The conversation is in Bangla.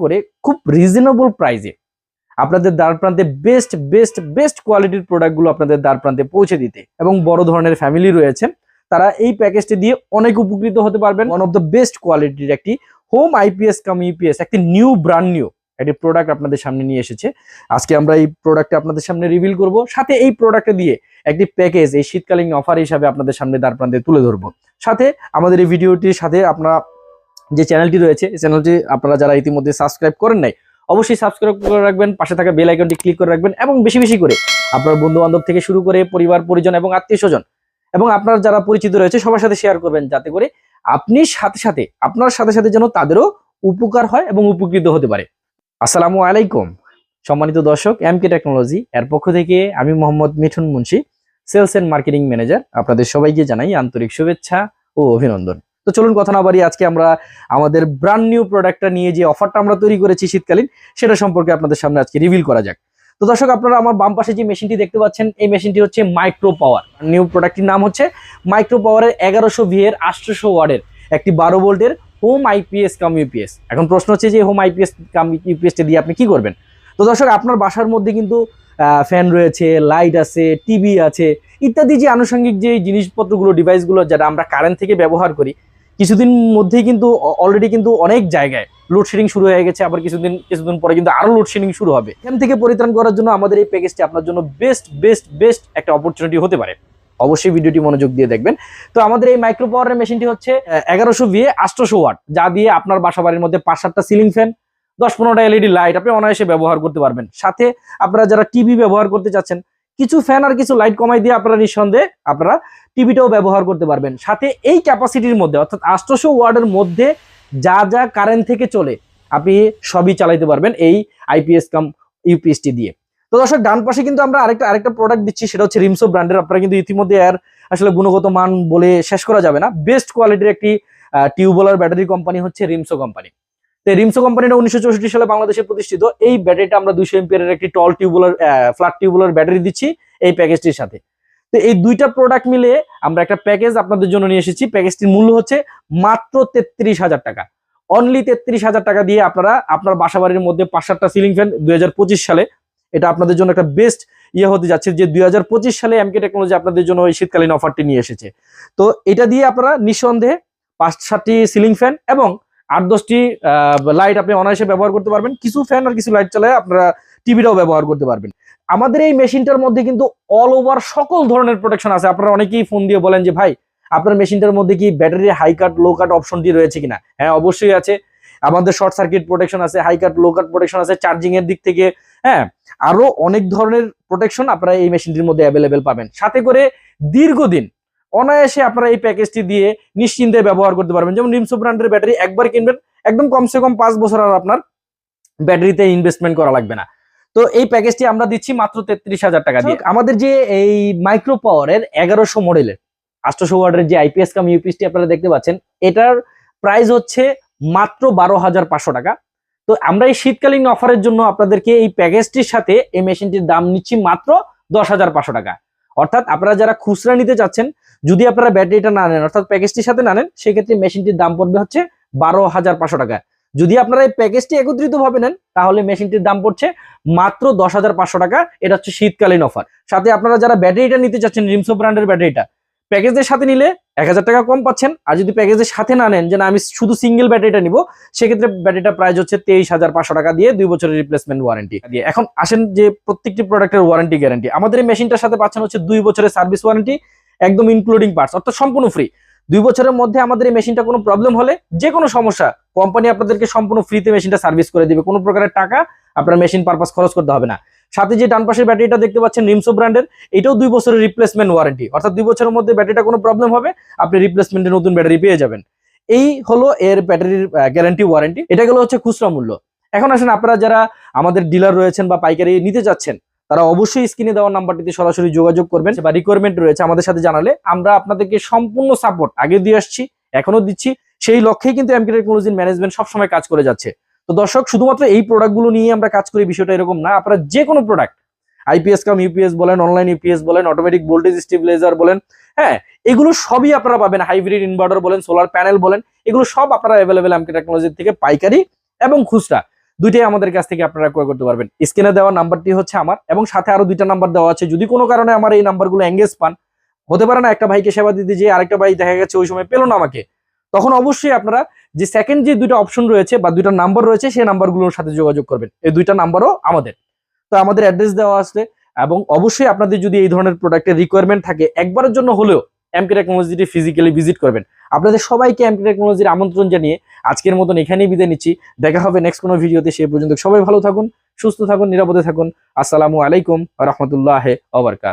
করে খুব রিজনেবল প্রাইসে আপনাদের দ্বার প্রান্তে বেস্ট বেস্ট বেস্ট কোয়ালিটির প্রোডাক্টগুলো আপনাদের দ্বার প্রান্তে পৌঁছে দিতে এবং বড় ধরনের ফ্যামিলি রয়েছে, তারা এই প্যাকেজটি দিয়ে অনেক উপকৃত হতে পারবেন। ওয়ান অফ দ্য বেস্ট কোয়ালিটির একটি হোম আইপিএস কাম ইউপিএস একটি নিউ ব্র্যান্ড নিউ একটি প্রোডাক্ট আপনাদের সামনে নিয়ে এসেছে। আজকে আমরা এই প্রোডাক্টটা আপনাদের সামনে রিভিল করব, সাথে এই প্রোডাক্টটা দিয়ে একটি প্যাকেজ এই শীতকালীন অফার হিসাবে আপনাদের সামনে দ্বার প্রান্তে তুলে ধরবো। সাথে আমাদের এই ভিডিওটির সাথে আপনারা যে চ্যানেলটি রয়েছে চ্যানেলটি আপনারা যারা ইতিমধ্যে সাবস্ক্রাইব করেন নাই, অবশ্যই সাবস্ক্রাইব করে রাখবেন, পাশে থাকা বেল আইকনটি ক্লিক করে রাখবেন এবং বেশি বেশি করে আপনার বন্ধু বান্ধব থেকে শুরু করে পরিবার, পরিজন এবং আত্মীয় স্বজন এবং আপনার যারা পরিচিত রয়েছে, সবার সাথে শেয়ার করবেন যাতে করে আপনি সাথে সাথে, আপনার সাথে সাথে যেন তাদেরও উপকার হয় এবং উপকৃত হতে পারে। আসসালামু আলাইকুম, সম্মানিত দর্শক এম কে টেকনোলজি এর পক্ষ থেকে আমি Mohammad Mithun Munshi sales and marketing manager আপনাদের সবাইকে জানাই আন্তরিক শুভেচ্ছা ও অভিনন্দন। তো চলুন কথা না বাড়ি আজকে আমরা আমাদের ব্র্যান্ড নিউ প্রোডাক্টটা নিয়ে যে অফারটা আমরা তৈরি করেছি শীতকালীন, সেটা সম্পর্কে আপনাদের সামনে আজকে রিভিল করা যাক। তো দর্শক, আপনারা আমার বাম পাশে যে মেশিনটি দেখতে পাচ্ছেন, এই মেশিনটি হচ্ছে মাইক্রো পাওয়ার নিউ প্রোডাক্টটির নাম হচ্ছে মাইক্রো পাওয়ারের এগারোশো ভি এর আটশোশো ওয়ার্ডের একটি বারো ভোল্টের হোম আইপিএস কাম ইউপিএস এখন প্রশ্ন হচ্ছে যে হোম আইপিএস কাম ইউপিএসটা দিয়ে আপনি কি করবেন? তো দর্শক, আপনার বাসার মধ্যে কিন্তু ফ্যান রয়েছে লাইট আছে টিভি আছে, ইত্যাদি যে আনুষঙ্গিক যে জিনিসপত্রগুলো ডিভাইসগুলো যারা আমরা কারেন্ট থেকে ব্যবহার করি কিছুদিন মধ্যেই কিন্তু অলরেডি কিন্তু অনেক জায়গায় লোডশেডিং শুরু হয়ে গেছে, আবার কিছুদিন কিছুদিন পরে কিন্তু আরও লোডশেডিং শুরু হবে। এখান থেকে পরিত্রাণ করার জন্য আমাদের এই প্যাকেজটি আপনার জন্য বেস্ট বেস্ট বেস্ট একটা অপরচুনিটি হতে পারে। অবশ্যই ভিডিওটি মনোযোগ দিয়ে দেখবেন। তো আমাদের এই মাইক্রো পাওয়ারের মেশিনটি হচ্ছে এগারোশো ভিএ আটশোশো ওয়াট যা দিয়ে আপনার বাসা বাড়ির মধ্যে পাঁচ সাতটা সিলিং ফ্যান দশ পনেরোটা এলইডি লাইট আপনি অনায়াসে ব্যবহার করতে পারবেন। সাথে আপনারা যারা টিভি ব্যবহার করতে চাচ্ছেন কিছু ফ্যান আর কিছু লাইট কমাই দিয়ে আপনারা নিঃসন্দেহে আপনারা টিভিটাও ব্যবহার করতে পারবেন। সাথে এই ক্যাপাসিটির মধ্যে, অর্থাৎ আটশোশো ওয়ার্ডের মধ্যে যা যা কারেন্ট থেকে চলে, আপনি সবই চালাইতে পারবেন এই আইপিএস কাম ইউপিএসটি দিয়ে। তো দর্শক, ডান পাশে কিন্তু আমরা আরেকটা আরেকটা প্রোডাক্ট দিচ্ছি, সেটা হচ্ছে রিমসো ব্র্যান্ডের আপনারা কিন্তু ইতিমধ্যে আর আসলে গুণগত মান বলে শেষ করা যাবে না। বেস্ট কোয়ালিটির একটি টিউবওয়েলার ব্যাটারি কোম্পানি হচ্ছে রিমসো কোম্পানি তো রিমসো কোম্পানিটা উনিশশো চৌষট্টি সালে বাংলাদেশে প্রতিষ্ঠিত। এই ব্যাটারিটা আমরা দুইশো এমপিয়ারের একটি tall tubular flat tubular battery দিচ্ছি এই প্যাকেজটির সাথে। তো এই দুইটা প্রোডাক্ট মিলে আমরা একটা প্যাকেজ আপনাদের জন্য নিয়ে এসেছি। প্যাকেজটির মূল্য হচ্ছে মাত্র তেত্রিশ হাজার টাকা। অনলি তেত্রিশ হাজার টাকা দিয়ে আপনারা আপনার বাসা বাড়ির মধ্যে পাঁচ সাতটা সিলিং ফ্যান দুই হাজার পঁচিশ সালে, এটা আপনাদের জন্য একটা বেস্ট ইয়ে হতে যাচ্ছে যে দুই হাজার পঁচিশ সালে এমকে টেকনোলজি আপনাদের জন্য ওই শীতকালীন অফারটি নিয়ে এসেছে। তো এটা দিয়ে আপনারা নিঃসন্দেহে পাঁচ সাতটি সিলিং ফ্যান এবং আট দশটি লাইট আপনি অনায়াসে ব্যবহার করতে পারবেন। কিছু ফ্যান আর কিছু লাইট চালায় আপনারা টিভিটাও ব্যবহার করতে পারবেন। আমাদের এই মেশিনটার মধ্যে কিন্তু অল ওভার সকল ধরনের প্রোটেকশন আছে। আপনারা অনেকেই ফোন দিয়ে বলেন যে, ভাই, আপনার মেশিনটার মধ্যে কি ব্যাটারি হাই কাট লো কাট অপশনটি রয়েছে কিনা? হ্যাঁ অবশ্যই আছে। আমাদের শর্ট সার্কিট প্রোটেকশন আছে high cut low cut protection আছে চার্জিং এর দিক থেকে হ্যাঁ আরও অনেক ধরনের প্রোটেকশন আপনারা এই মেশিনটির মধ্যে অ্যাভেলেবেল পাবেন। সাথে করে দীর্ঘদিন অনায়াসে আপনারা এই প্যাকেজটি দিয়ে নিশ্চিন্তে ব্যবহার করতে পারবেন। যেমন রিমসো ব্র্যান্ডের ব্যাটারি একবার কিনবেন একদম কমসে কম পাঁচ বছর আর আপনার ব্যাটারিতে ইনভেস্টমেন্ট করা লাগবে না। তো এই প্যাকেজটি আমরা দিচ্ছি মাত্র তেত্রিশ হাজার টাকা দিয়ে। আমাদের যে এই মাইক্রো পাওয়ারের এগারোশো মডেলের আটশোশো ওয়ার্ডের যে আইপিএস কাম ইউপিএসটি আপনারা দেখতে পাচ্ছেন এটার প্রাইস হচ্ছে মাত্র বারো হাজার পাঁচশো টাকা। তো আমরা এই শীতকালীন অফারের জন্য আপনাদেরকে এই প্যাকেজটির সাথে এই মেশিনটির দাম নিচ্ছি মাত্র দশ হাজার পাঁচশো টাকা। অর্থাৎ আপনারা যারা খুচরা নিতে চাচ্ছেন যদি আপনারা ব্যাটারিটা না নেন অর্থাৎ প্যাকেজটির সাথে না নেন সেক্ষেত্রে মেশিনটির দাম পড়বে হচ্ছে বারো হাজার পাঁচশো টাকা। যদি আপনারা এই প্যাকেজটি একত্রিত ভাবে নেন তাহলে মেশিনটির দাম পড়ছে মাত্র দশ হাজার পাঁচশো টাকা। এটা হচ্ছে শীতকালীন অফার সাথে আপনারা যারা ব্যাটারিটা নিতে চাচ্ছেন রিমসো ব্র্যান্ডের ব্যাটারিটা প্যাকেজের সাথে নিলে এক হাজার টাকা কম পাচ্ছেন। আর যদি প্যাকেজের সাথে না নেন যে না আমি শুধু সিঙ্গেল ব্যাটারিটা নিব সেক্ষেত্রে ব্যাটারিটা প্রাইস হচ্ছে তেইশ হাজার পাঁচশো টাকা দিয়ে দুই বছরের রিপ্লেসমেন্ট ওয়ারেন্টি দিয়ে এখন আসেন যে প্রত্যেকটি প্রোডাক্টের ওয়ারেন্টি গ্যারান্টি আমাদের এই মেশিনটার সাথে পাচ্ছেন হচ্ছে দুই বছরের সার্ভিস ওয়ারেন্টি একদম ইনক্লুডিং পার্টস অর্থাৎ সম্পূর্ণ ফ্রি দুই বছরের মধ্যে আমাদের এই মেশিনটা কোনো প্রবলেম হলে যে কোনো সমস্যা কোম্পানি আপনাদেরকে সম্পূর্ণ ফ্রিতে মেশিনটা সার্ভিস করে দিবে। কোনো প্রকারের টাকা আপনার মেশিন পারপাস খরচ করতে হবে না। সাথে যে ডান পাশের ব্যাটারিটা দেখতে পাচ্ছেন রিমসো ব্র্যান্ডের এটাও দুই বছরের রিপ্লেসমেন্ট ওয়ারেন্টি অর্থাৎ দুই বছরের মধ্যে ব্যাটারিটা কোনো প্রবলেম হবে, আপনি রিপ্লেসমেন্টে নতুন ব্যাটারি পেয়ে যাবেন। এই হলো এর ব্যাটারির গ্যারান্টি ওয়ারেন্টি এটা গেলো হচ্ছে খুচরা মূল্য। এখন আসেন আপনারা যারা আমাদের ডিলার রয়েছেন বা পাইকারি নিতে যাচ্ছেন তারা অবশ্যই স্ক্রিনে দেওয়া নাম্বারটিতে সরাসরি যোগাযোগ করবেন বা রিকোয়ারমেন্ট রয়েছে আমাদের সাথে জানালে আমরা আপনাদেরকে সম্পূর্ণ সাপোর্ট আগে দিয়ে আসছি এখনও দিচ্ছি, সেই লক্ষ্যেই কিন্তু এমকে টেকনোলজির ম্যানেজমেন্ট সবসময় কাজ করে যাচ্ছে। তো দর্শক, শুধুমাত্র এই প্রোডাক্টগুলো নিয়ে আমরা কাজ করি, বিষয়টা এরকম না, আপনারা যে কোনো প্রোডাক্ট আইপিএস কাম ইউপিএস বলেন অনলাইন ইউপিএস বলেন অটোমেটিক ভোল্টেজ স্টেবিলাইজার বলেন হ্যাঁ এগুলো সবই আপনারা পাবেন হাইব্রিড ইনভার্টার বলেন সোলার প্যানেল বলেন, এগুলো সব আপনারা অ্যাভেলেবেল এমকে টেকনোলজির থেকে পাইকারি এবং খুচরা। দুইটাই আমাদের কাছ থেকে আপনারা ক্রয় করতে পারবেন। স্ক্রিনে দেওয়া নাম্বারটি হচ্ছে আমার এবং সাথে আরও দুইটা নাম্বার দেওয়া আছে। যদি কোনো কারণে আমার এই নাম্বারগুলো এঙ্গেজ পান, হতে পারে না, একটা ভাইকে সেবা দিতে যে আরেকটা ভাই দেখা গেছে, ওই সময় পেল না আমাকে, তখন অবশ্যই আপনারা যে সেকেন্ড যে দুইটা অপশন রয়েছে বা দুইটা নাম্বার রয়েছে, সেই নাম্বারগুলোর সাথে যোগাযোগ করবেন। এই দুইটা নাম্বারও আমাদের। তো আমাদের অ্যাড্রেস দেওয়া আছে এবং অবশ্যই আপনাদের যদি এই ধরনের প্রোডাক্টের রিকোয়ারমেন্ট থাকে, একবারের জন্য হলেও এমকে টেকনোলজিটি ফিজিক্যালি ভিজিট করবেন। আপনাদের সবাইকে এমকে টেকনোলজির আমন্ত্রণ জানিয়ে আজকের মতন এখানেই বিদায় নিচ্ছি। দেখা হবে নেক্সট কোনো ভিডিওতে, সে পর্যন্ত সবাই ভালো থাকুন, সুস্থ থাকুন, নিরাপদে থাকুন। আসসালামু আলাইকুম রহমতুল্লাহ ওবরকাত